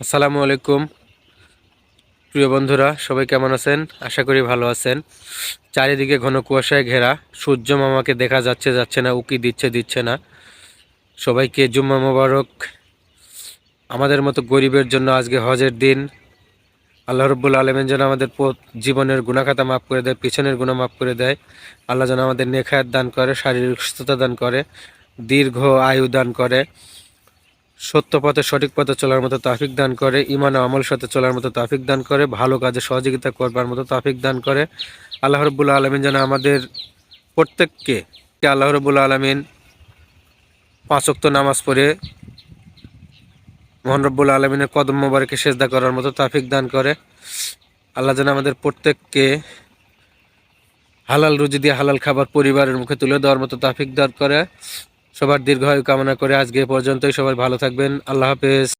আসসালামু আলাইকুম। প্রিয় বন্ধুরা, সবাই কেমন আছেন? আশা করি ভালো আছেন। চারিদিকে ঘন কুয়াশায় ঘেরা, সূর্য মামাকে দেখা যাচ্ছে যাচ্ছে না, উকি দিচ্ছে দিচ্ছে না। সবাইকে জুম্মা মোবারক। আমাদের মতো গরিবের জন্য আজকে হজের দিন। আল্লাহ রব্বুল আলমেন যেন আমাদের জীবনের গুণাখাতা মাফ করে দেয়, পিছনের গুণা মাফ করে দেয়। আল্লাহ যেন আমাদের নেখায়াত দান করে, শারীরিক সুস্থতা দান করে, দীর্ঘ আয়ু দান করে। সত্য পথে, সঠিক পথে চলার মতো তাফিক দান করে ইমান আমল সাথে চলার মতো তাফিক দান করে, ভালো কাজে সহযোগিতা করবার মতো তাফিক দান করে। আল্লাহ রব্বুল আলমিন যেন আমাদের প্রত্যেককে, আল্লাহ রব্বুল আলমিন পাঁচক্ত নামাজ পড়ে, মোহন রব্বুল আলমিনের কদম মোবারকে সেজদা করার মতো তাফিক দান করে। আল্লাহ যেন আমাদের প্রত্যেককে হালাল রুজি দিয়ে হালাল খাবার পরিবারের মুখে তুলে দেওয়ার মতো তাফিক দান করে। সবার দীর্ঘায়ু কামনা করে আজকে পর্যন্তই। সবাই ভালো থাকবেন। আল্লাহ হাফেজ।